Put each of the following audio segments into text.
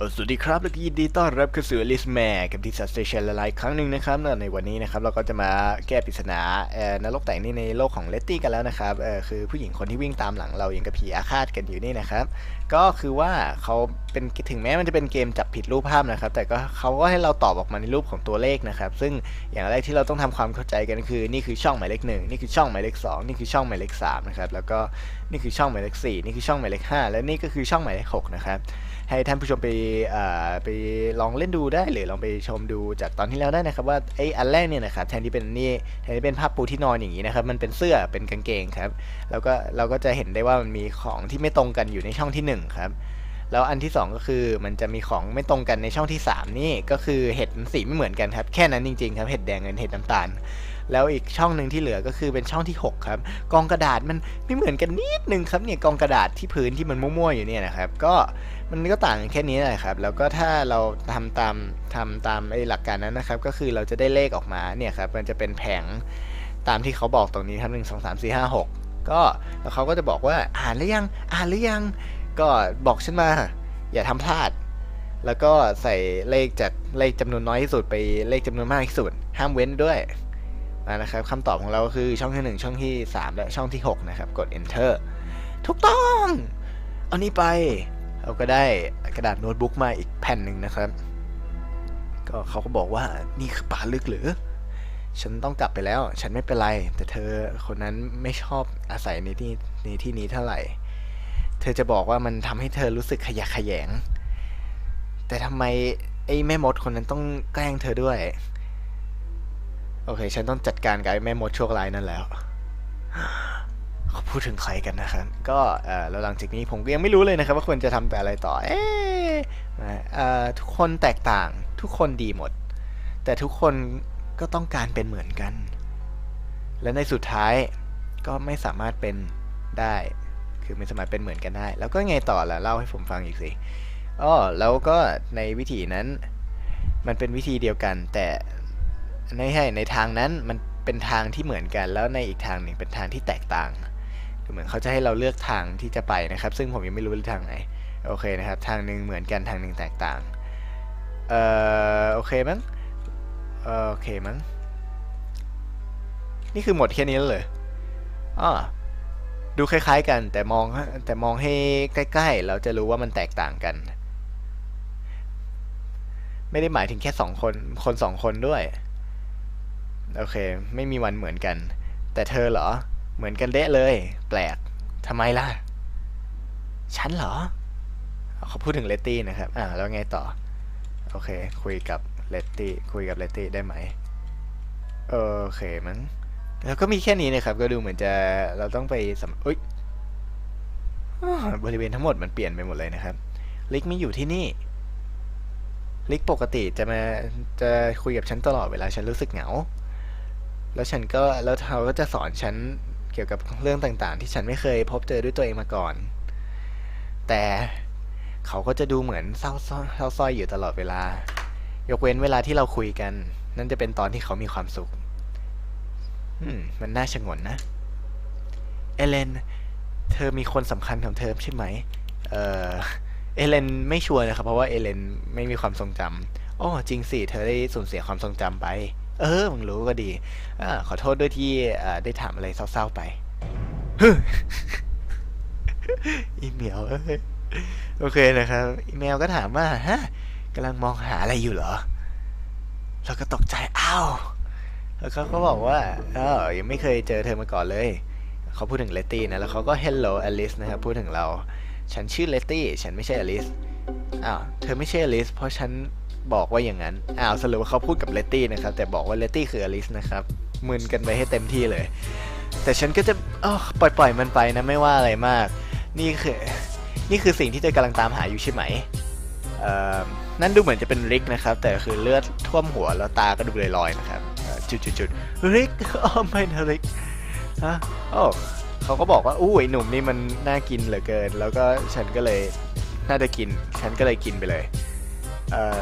สวัสดีครับและก็ยินดีต้อนรับเข้าสู่ลิสแมกับดิสัสเตชันละลายครั้งหนึ่งนะครับในวันนี้นะครับเราก็จะมาแก้ปริศนาเอ่อนรกแต่งนี่ในโลกของเลตตี้กันแล้วนะครับเออคือผู้หญิงคนที่วิ่งตามหลังเราอย่างกับผีอาฆาตกันอยู่นี่นะครับ ก็คือว่าเขาเป็นถึงแม้มันจะเป็นเกมจับผิดรูปภาพนะครับ แต่ก็เขาก็ให้เราตอบออกมาในรูปของตัวเลขนะครับ ซึ่งอย่างแรกที่เราต้องทำความเข้าใจกันคือนี่คือช่องหมายเลขหนึ่งนี่คือช่องหมายเลขสองนี่คือช่องหมายเลขสามนะครับแล้วก็ นี่คือช่องหมายเลขสี่นี่คือช่องหมายเลขห้าและนี่ก็คือช่องหมายเลขหกนะครับให้ท่านผู้ชมไปไปลองเล่นดูได้หรือลองไปชมดูจากตอนที่แล้วได้นะครับว่าไอ้อันแรกเนี่ยนะครับแทนที่เป็นนี่แทนที่เป็นผ้าปูที่นอนอย่างนี้นะครับมันเป็นเสื้อเป็นกางเกงครับแล้วก็เราก็จะเห็นได้ว่ามันมีของที่ไม่ตรงกันอยู่ในช่องที่หนึ่งครับแล้วอันที่สองก็คือมันจะมีของไม่ตรงกันในช่องที่สามนี่ก็คือเห็ดสีไม่เหมือนกันครับแค่นั้นจริงๆครับเห็ดแดงกับเห็ดน้ำตาล แล้วอีกช่องหนึ่งที่เหลือก็คือเป็นช่องที่ 6 ครับ กองกระดาษมันไม่เหมือนกันนิดนึงครับเนี่ยกองกระดาษที่พื้นที่มันมั่วๆอยู่เนี่ยนะครับ ก็มันก็ต่างกันแค่นี้แหละครับ แล้วก็ถ้าเราทำตามทำตามไอ้หลักการนั้นนะครับ ก็คือเราจะได้เลขออกมาเนี่ยครับ มันจะเป็นแผงตามที่เขาบอกตรงนี้ครับหนึ่งสองสามสี่ห้าหกก็แล้วเขาก็จะบอกว่าอ่านหรือยังอ่านหรือยัง ก็บอกฉันมา อย่าทำพลาด แล้วก็ใส่เลขจากเลขจำนวนน้อยที่สุดไปเลขจำนวนมากที่สุด ห้ามเว้นด้วย นะครับคำตอบของเราก็คือช่องที่ 1 ช่องที่ 3 และช่องที่ 6 นะครับ กด enter ถูกต้อง เอานี้ไป เราก็ได้กระดาษโน้ตบุ๊กมาอีกแผ่นหนึ่งนะครับ ก็เขาก็บอกว่านี่คือป่าลึกหรือ ฉันต้องกลับไปแล้ว ฉันไม่เป็นไร แต่เธอคนนั้นไม่ชอบอาศัยในที่ในที่นี้เท่าไหร่ เธอจะบอกว่ามันทำให้เธอรู้สึกขยะขยง แต่ทำไมไอ้แม่มดคนนั้นต้องแกล้งเธอด้วย โอเค ฉันต้องจัดการกับแม่มดโชคร้ายนั่นแล้วเขาพูดถึงใครกันนะครับ ก็เออแล้วหลังจากนี้ผมก็ยังไม่รู้เลยนะครับ ว่าควรจะทำไปอะไรต่อ เอ๊ะเออทุกคนแตกต่าง ทุกคนดีหมด แต่ทุกคนก็ต้องการเป็นเหมือนกัน และในสุดท้ายก็ไม่สามารถเป็นได้ คือไม่สามารถเป็นเหมือนกันได้ แล้วก็ไงต่อล่ะ เล่าให้ผมฟังอีกสิอ๋อแล้วก็ในวิธีนั้น มันเป็นวิธีเดียวกัน แต่ ในให้ในทางนั้นมันเป็นทางที่เหมือนกัน แล้วในอีกทางหนึ่งเป็นทางที่แตกต่างคือเหมือนเขาจะให้เราเลือกทางที่จะไปนะครับ ซึ่งผมยังไม่รู้ทางไหนโอเคนะครับ ทางหนึ่งเหมือนกันทางหนึ่งแตกต่างเอ่อโอเคมั้งโอเคมั้งนี่คือหมดแค่นี้แล้วเลยอ๋อดูคล้าย ๆ กันแต่มองแต่มองให้ใกล้ๆเราจะรู้ว่ามันแตกต่างกัน ไม่ได้หมายถึงแค่สองคนคนสองคนด้วย โอเค ไม่มีวันเหมือนกัน แต่เธอเหรอ เหมือนกันเดะเลย แปลกทำไมล่ะ ฉันเหรอ เขาพูดถึงเลตตี้นะครับ อ่า แล้วไงต่อ โอเค คุยกับเลตตี้ คุยกับเลตตี้ได้ไหม โอเคมั้ง แล้วก็มีแค่นี้นะครับ ก็ดูเหมือนจะ เราต้องไปสำอุ้ยบริเวณทั้งหมดมันเปลี่ยนไปหมดเลยนะครับ ลิกไม่อยู่ที่นี่ ลิกปกติจะมา จะคุยกับฉันตลอดเวลาฉันรู้สึกเหงา แล้วฉันก็แล้วเขาก็จะสอนฉันเกี่ยวกับเรื่องต่างๆ ที่ฉันไม่เคยพบเจอด้วยตัวเองมาก่อน แต่เขาก็จะดูเหมือนเศร้าซ้อยเศร้าซ้อยอยู่ตลอดเวลา ยกเว้นเวลาที่เราคุยกัน นั่นจะเป็นตอนที่เขามีความสุข อืม มันน่าชงนนะ เอเลน เธอมีคนสำคัญของเธอใช่ไหม เออเอเลนไม่ชัวร์นะครับ เพราะว่าเอเลนไม่มีความทรงจำอ๋อจริงสิ เธอได้สูญเสียความทรงจำไป เออ มึงรู้ก็ดีอขอโทษด้วยที่ได้ถามอะไรเศร้าๆไปอีเมลโอเคนะครับ อีเมลก็ถามว่าฮะกำลังมองหาอะไรอยู่เหรอ เราก็ตกใจอ้าวแล้วเขาก็บอกว่าเออยังไม่เคยเจอเธอมาก่อนเลย เขาพูดถึงเลตตี้นะ แล้วเขาก็ hello Alice นะครับ พูดถึงเรา ฉันชื่อเลตตี้ ฉันไม่ใช่อลิสอ้าว เธอไม่ใช่อลิส เพราะฉัน บอกว่าอย่างนั้น อ้าวสรุปว่าเขาพูดกับเลตตี้นะครับ แต่บอกว่าเลตตี้คืออลิสนะครับมึนกันไปให้เต็มที่เลย แต่ฉันก็จะเออปล่อยปล่อยมันไปนะไม่ว่าอะไรมาก นี่คือ นี่คือสิ่งที่เธอกำลังตามหาอยู่ใช่ไหมเอ่อนั่นดูเหมือนจะเป็นริกนะครับ แต่คือเลือดท่วมหัวแล้วตาก็ดูลอยๆนะครับจุดๆๆริกอ๋อไม่นะริกฮะโอ้เขาก็บอกว่าอู้ไอหนุ่มนี่มันน่ากินเหลือเกิน แล้วก็ฉันก็เลยน่าจะกิน ฉันก็เลยกินไปเลย เออ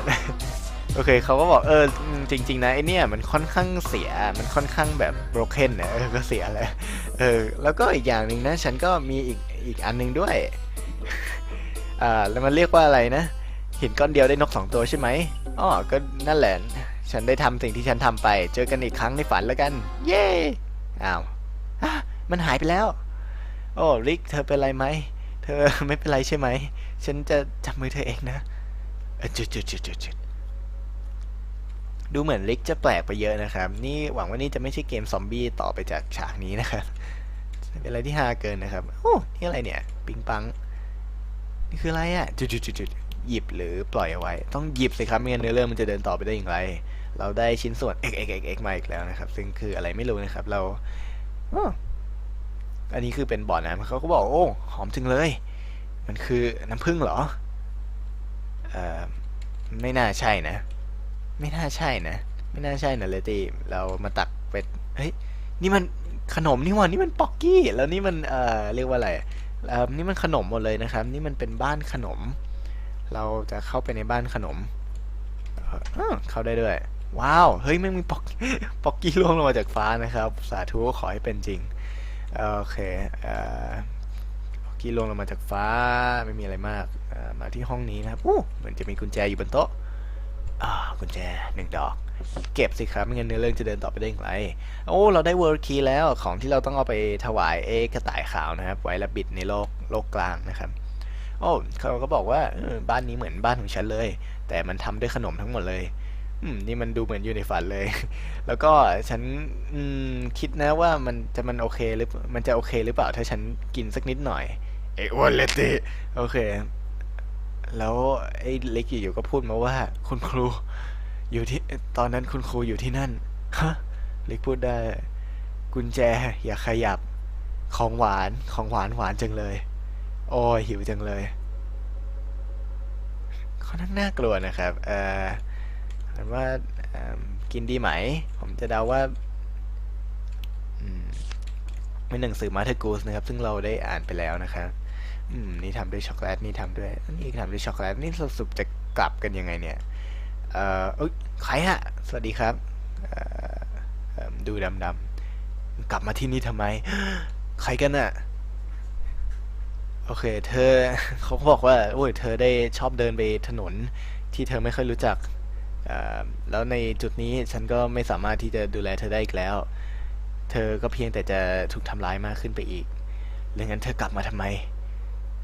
โอเคเขาก็บอกเออจริง ๆ นะไอเนี่ยมันค่อนข้างเสียมันค่อนข้างแบบ broken นะเออก็เสียแหละเออแล้วก็อีกอย่างหนึ่งนะ ฉันก็มีอีกอีกอันหนึงด้วยอ่าแล้วมันเรียกว่าอะไรนะหินก้อนเดียวได้นกสองตัวใช่ไหมอ๋อก็นั่นแหละ ฉันได้ทำสิ่งที่ฉันทำไป เจอกันอีกครั้งในฝันแล้วกัน เย้อ้าวมันหายไปแล้ว โอ้ริกเธอเป็นไรไหมเธอไม่เป็นไรใช่ไหม ฉันจะจับมือเธอเองนะ จุดจุดจุดจุดจุดดูเหมือนริกจะแปลกไปเยอะนะครับ นี่หวังว่านี่จะไม่ใช่เกมซอมบี้ต่อไปจากฉากนี้นะครับ เป็นอะไรที่ฮาเกินนะครับ โอ้นี่อะไรเนี่ย ปิงปัง นี่คืออะไรอะ จุดจุดจุดจุดหยิบหรือปล่อยเอาไว้ ต้องหยิบสิครับไม่งั้นเนื้อเรื่องมันจะเดินต่อไปได้อย่างไร เราได้ชิ้นส่วน x x x x มาอีกแล้วนะครับ ซึ่งคืออะไรไม่รู้นะครับ เราอ้ออันนี้คือเป็นบ่อน้ำเขาก็บอกโอ้หอมจังเลย มันคือน้ำผึ้งเหรอ เอ่อไม่น่าใช่นะ ไม่น่าใช่นะ ไม่น่าใช่นะเลตี้เรามาตักเป็ดเฮ้ยนี่มันขนมนี่หว่านี่มันป๊อกกี้แล้วนี่มันเอ่อเรียกว่าอะไรเอ่อนี่มันขนมหมดเลยนะครับ นี่มันเป็นบ้านขนม เราจะเข้าไปในบ้านขนมเออเข้าได้ด้วย ว้าว เฮ้ยแม่มีป๊อกป๊อกกี้ร่วงลงมาจากฟ้านะครับ สาธุขอให้เป็นจริงโอเคเอ่อ ป๊อกกี้ร่วงลงมาจากฟ้าไม่มีอะไรมากมาที่ห้องนี้นะครับอู้เหมือนจะมีกุญแจอยู่บนโต๊ะอ่ากุญแจหนึ่งดอก เก็บสิครับไม่งั้นเนื้อเรื่องจะเดินต่อไปได้อย่างไรโอ้เราได้เวิร์ดคีย์แล้วของที่เราต้องเอาไปถวายเอกระต่ายขาวนะครับ ไว้ระบิดในโลกโลกกลางนะครับโอ้เขาก็บอกว่าบ้านนี้เหมือนบ้านของฉันเลย แต่มันทำด้วยขนมทั้งหมดเลยอืมนี่มันดูเหมือนอยู่ในฝันเลย แล้วก็ฉันอืมคิดนะว่ามันจะมันโอเคหรือมันจะโอเคหรือเปล่าถ้าฉันกินสักนิดหน่อย ไอ้อ้วนเลตติโอเค แล้วไอ้เล็กอยู่ก็พูดมาว่า คุณครู อยู่ที่ตอนนั้นคุณครูอยู่ที่นั่นฮะเล็กพูดได้ กุญแจ อย่าขยับของหวานของหวานหวานจังเลยโอ้หิวจังเลยค่อนข้งน่ากลัวนะครับ เอ่อถามว่ากินดีไหม ผมจะเดาว่าเป็นหนังสือมาเธอกูสนะครับ ซึ่งเราได้อ่านไปแล้วนะครับ อืมนี่ทำด้วยช็อกโกแลตนี่ทำด้วยนี่ทำด้วยช็อกโกแลตนี่สรุปจะกลับกันยังไงเนี่ย เอ่อเอ้ยใครฮะ สวัสดีครับเอ่อดูดำดำกลับมาที่นี่ทำไม ใครกันน่ะโอเค เธอเขาบอกว่าโอ้ยเธอได้ชอบเดินไปถนนที่เธอไม่ค่อยรู้จักแล้วในจุดนี้ฉันก็ไม่สามารถที่จะดูแลเธอได้อีกแล้ว เธอก็เพียงแต่จะถูกทำร้ายมากขึ้นไปอีกดังนั้นเธอกลับมาทำไม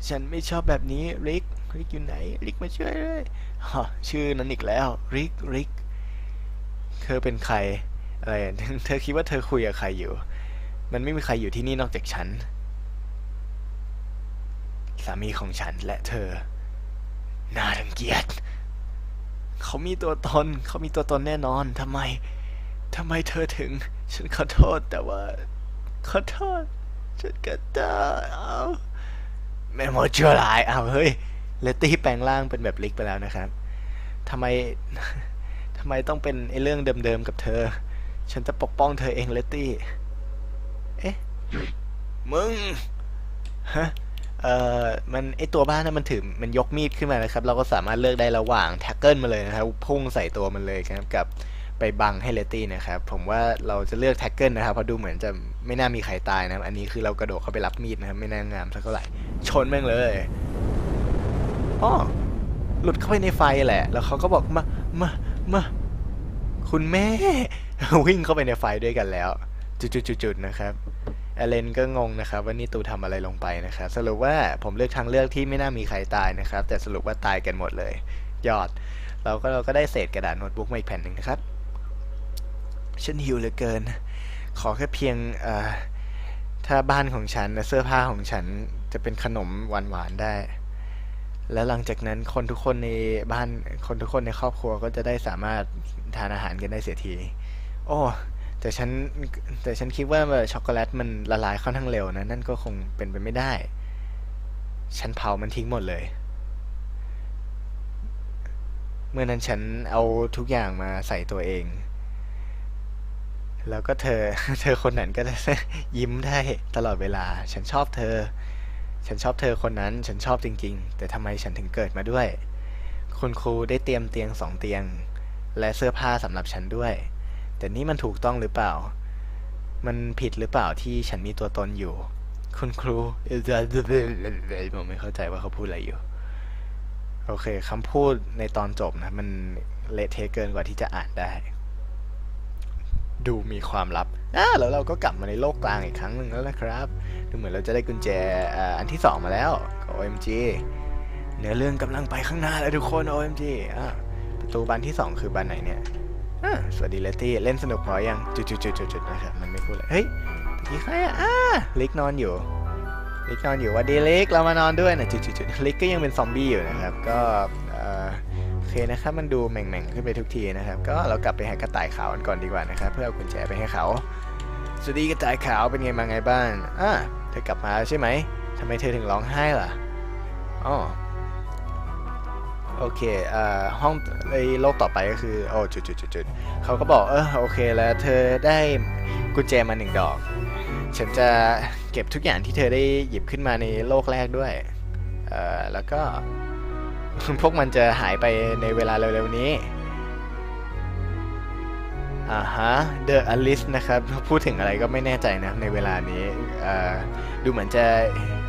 ฉันไม่ชอบแบบนี้ริกริกอยู่ไหนริกมาช่วยเลยฮะชื่อนั้นอีกแล้วริกริกเธอเป็นใครอะไรเธอคิดว่าเธอคุยกับใครอยู่ มันไม่มีใครอยู่ที่นี่นอกจากฉัน สามีของฉันและเธอ น่ารังเกียจเขามีตัวตนเขามีตัวตนแน่นอนทำไมทำไมเธอถึง ฉันขอโทษแต่ว่า ขอโทษ ฉันก็ได้เอา แม่หมดชั่วร้ายเอาวเฮ้ยเลตตี้แปลงร่างเป็นแบบลิกไปแล้วนะครับทำไมทำไมต้องเป็นไอ้เรื่องเดิมๆกับเธอ ฉันจะปกป้องเธอเองเลตตี้ เอ๊ะ มึง ฮะ เอ่อ มันไอตัวบ้านนั้นมันถือมันยกมีดขึ้นมานะครับ เราก็สามารถเลือกได้ระหว่างแท็กเกิลมาเลยนะครับ พุ่งใส่ตัวมันเลยครับกับ ไปบังให้เลตตี้นะครับ ผมว่าเราจะเลือกแท็กเกิลนะครับเพราะดูเหมือนจะไม่น่ามีใครตายนะอันนี้คือเรากระโดดเข้าไปรับมีดนะครับ ไม่น่างามสักเท่าไหร่ ชนแม่งเลยอ๋อหลุดเข้าไปในไฟแหละ แล้วเขาก็บอกมามามาคุณแม่ วิ่งเข้าไปในไฟด้วยกันแล้ว จุดๆๆนะครับเอเลนก็งงนะครับว่านี่ตูทำอะไรลงไปนะครับ สรุปว่าผมเลือกทางเลือกที่ไม่น่ามีใครตายนะครับ แต่สรุปว่าตายกันหมดเลย ยอด เราก็เราก็ได้เศษกระดาษโน้ตบุ๊กมาอีกแผ่นหนึ่งนะครับ ฉันหิวเหลือเกิน ขอแค่เพียงถ้าบ้านของฉันและเสื้อผ้าของฉันจะเป็นขนมหวานๆได้ แล้วหลังจากนั้นคนทุกคนในบ้านคนทุกคนในครอบครัวก็จะได้สามารถทานอาหารกันได้เสียที โอ้แต่ฉันแต่ฉันคิดว่าช็อกโกแลตมันละลายค่อนข้างเร็วนะนั่นก็คงเป็นไปไม่ได้ ฉันเผามันทิ้งหมดเลย เมื่อนั้นฉันเอาทุกอย่างมาใส่ตัวเอง แล้วก็เธอ เธอคนนั้นก็จะยิ้มได้ตลอดเวลา ฉันชอบเธอ ฉันชอบเธอคนนั้น ฉันชอบจริง ๆ แต่ทำไมฉันถึงเกิดมาด้วย คุณครูได้เตรียมเตียงสองเตียง และเสื้อผ้าสำหรับฉันด้วย แต่นี่มันถูกต้องหรือเปล่า มันผิดหรือเปล่าที่ฉันมีตัวตนอยู่ คุณครูผมไม่เข้าใจว่าเขาพูดอะไรอยู่ โอเคคำพูดในตอนจบนะ มันเละเทะเกินกว่าที่จะอ่านได้ ดูมีความลับอ่าแล้วเราก็กลับมาในโลกกลางอีกครั้งหนึ่งแล้วนะครับ ดูเหมือนเราจะได้กุญแจอ่าอันที่ 2 มาแล้วกับ OMG เนื้อเรื่องกำลังไปข้างหน้าแล้วทุกคน OMG อ่าประตูบานที่ 2 คือบานไหนเนี่ยอ่าสวัสดีเลตี้เล่นสนุกพอยังจุดๆๆๆนะครับมันไม่พูดเลยเฮ้ยตะกี้ใครอะอ่าลิกนอนอยู่ลิกนอนอยู่ว่าดีลิกเรามานอนด้วยนะจุดๆๆลิกก็ยังเป็นซอมบี้อยู่นะครับก็ เคนะครับมันดูแหม่งๆขึ้นไปทุกทีนะครับ ก็เรากลับไปหากระต่ายขาวกันก่อนดีกว่านะครับ เพื่อเอากุญแจไปให้เขาสวัสดีกระต่ายขาวเป็นไงมาไงบ้างอ่าเธอกลับมาใช่ไหมทำไมเธอถึงร้องไห้ล่ะอ๋อโอเคเอ่อห้องในโลกต่อไปก็คือโอ้จุดจุดจุดจุดเขาก็บอกเออโอเคแล้วเธอได้กุญแจมาหนึ่งดอก ฉันจะเก็บทุกอย่างที่เธอได้หยิบขึ้นมาในโลกแรกด้วยเอ่อแล้วก็ พวกมันจะหายไปในเวลาเร็วๆนี้อ่าฮะ The Alice นะครับ พูดถึงอะไรก็ไม่แน่ใจนะในเวลานี้ดูเหมือนจะ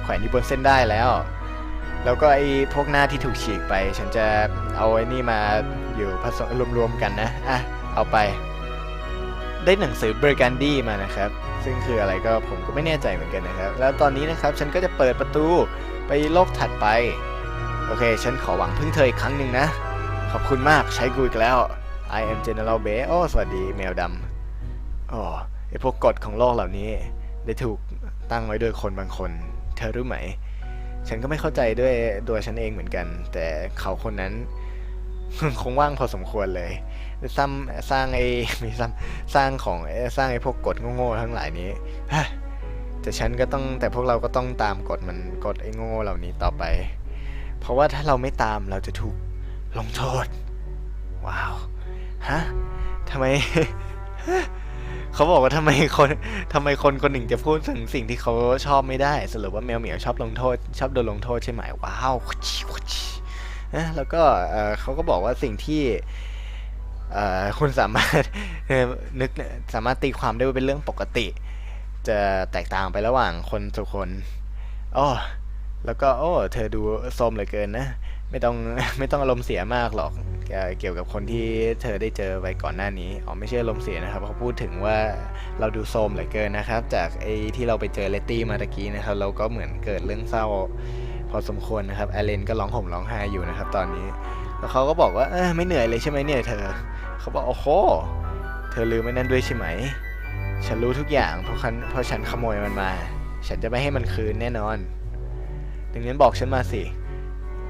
แขวนอยู่บนเส้นได้แล้ว แล้วก็ไอ้พวกหน้าที่ถูกฉีกไป ฉันจะเอาไอ้นี่มาอยู่ผสมรวมๆกันนะ อะ เอาไป ได้หนังสือเบอร์กันดี้มานะครับ ซึ่งคืออะไรก็ผมก็ไม่แน่ใจเหมือนกันนะครับ แล้วตอนนี้นะครับฉันก็จะเปิดประตูไปโลกถัดไป โอเค ฉันขอหวังพึ่งเธออีกครั้งหนึ่งนะ ขอบคุณมากใช้กูอีกแล้ว I am General Bay โอ้ สวัสดีแมวดำอ๋อไอพวกกฎของโลกเหล่านี้ ได้ถูกตั้งไว้โดยคนบางคน เธอรู้ไหม ฉันก็ไม่เข้าใจด้วยตัวฉันเองเหมือนกัน แต่เขาคนนั้น คงว่างพอสมควรเลยซ้ำสร้างไอ้มีซ้ำสร้างของสร้างไอ้พวกกฎโง่ๆทั้งหลายนี้แต่ฉันก็ต้องแต่พวกเราก็ต้องตามกฎมันกฎไอ้โง่ๆเหล่านี้ต่อไป เพราะว่าถ้าเราไม่ตามเราจะถูกลงโทษ ว้าว ฮะทำไม เขาบอกว่าทำไมคนทำไมคนคนหนึ่งจะพูดถึงสิ่งที่เขาชอบไม่ได้ สรุปว่าแมวเหมียวชอบลงโทษ ชอบโดนลงโทษใช่ไหม ว้าวแล้วก็เขาก็บอกว่าสิ่งที่คุณสามารถนึกสามารถตีความได้ว่าเป็นเรื่องปกติ จะแตกต่างไประหว่างคนทุกคนอ้อ แล้วก็โอ้เธอดูโทมเหลือเกินนะ ไม่ต้องไม่ต้องอารมณ์เสียมากหรอกเกี่ยวกับคนที่เธอได้เจอไปก่อนหน้านี้อ๋อไม่ใช่อารมณ์เสียนะครับเขาพูดถึงว่าเราดูโทมเหลือเกินนะครับ จากไอ้ที่เราไปเจอเลตตี้มาตะกี้นะครับ เราก็เหมือนเกิดเรื่องเศร้าพอสมควรนะครับแอเลนก็ร้องห่มร้องไห้อยู่นะครับ ตอนนี้ แล้วเขาก็บอกว่าเออไม่เหนื่อยเลยใช่ไหมเนี่ยเธอเขาบอกโอ้โหเธอลืมไอ้นั่นด้วยใช่ไหม ฉันรู้ทุกอย่างเพราะฉันเพราะฉันขโมยมันมา ฉันจะไม่ให้มันคืนแน่นอน ดังนั้นบอกฉันมาสิ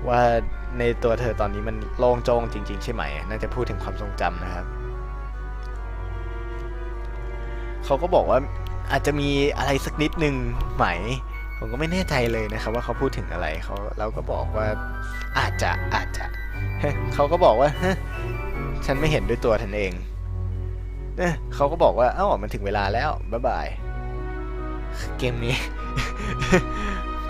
ว่าในตัวเธอตอนนี้มันโล่งโจ้งจริง ๆ ใช่ไหม น่าจะพูดถึงความทรงจำนะครับเขาก็บอกว่าอาจจะมีอะไรสักนิดหนึ่งไหม ผมก็ไม่แน่ใจเลยนะครับ ว่าเขาพูดถึงอะไรเขาเราก็บอกว่าอาจจะอาจจะเขาก็บอกว่าฉันไม่เห็นด้วยตัวฉันเองเอ้ยเขาก็บอกว่าเอ้ามันถึงเวลาแล้วบ๊ายบายเกมนี้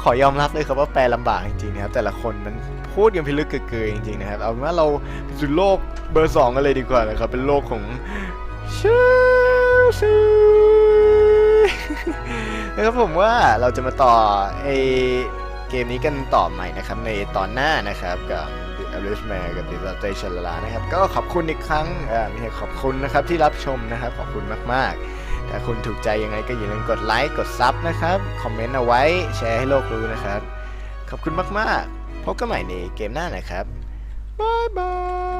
ขอยอมรับเลยครับว่าแปลลำบากจริงๆนะครับแต่ละคนมันพูดกันพิลึกเกือๆจริงๆนะครับเอาเป็นว่าเราไปสู่โลกเบอร์สองกันเลยดีกว่านะครับเป็นโลกของเชลซีนะครับผมว่าเราจะมาต่อไอเกมนี้กันต่อใหม่นะครับในตอนหน้านะครับกับ The Alice Man กับ The Station ลานะครับก็ขอบคุณอีกครั้งอ่อไม่ใช่ขอบคุณนะครับที่รับชมนะครับขอบคุณมากๆ ถ้าคุณถูกใจยังไงก็อย่าลืมกดไลค์ กดซับนะครับ คอมเมนต์เอาไว้ แชร์ให้โลกรู้นะครับ ขอบคุณมาก ๆ พบกันใหม่ในเกมหน้านะครับ บ๊ายบาย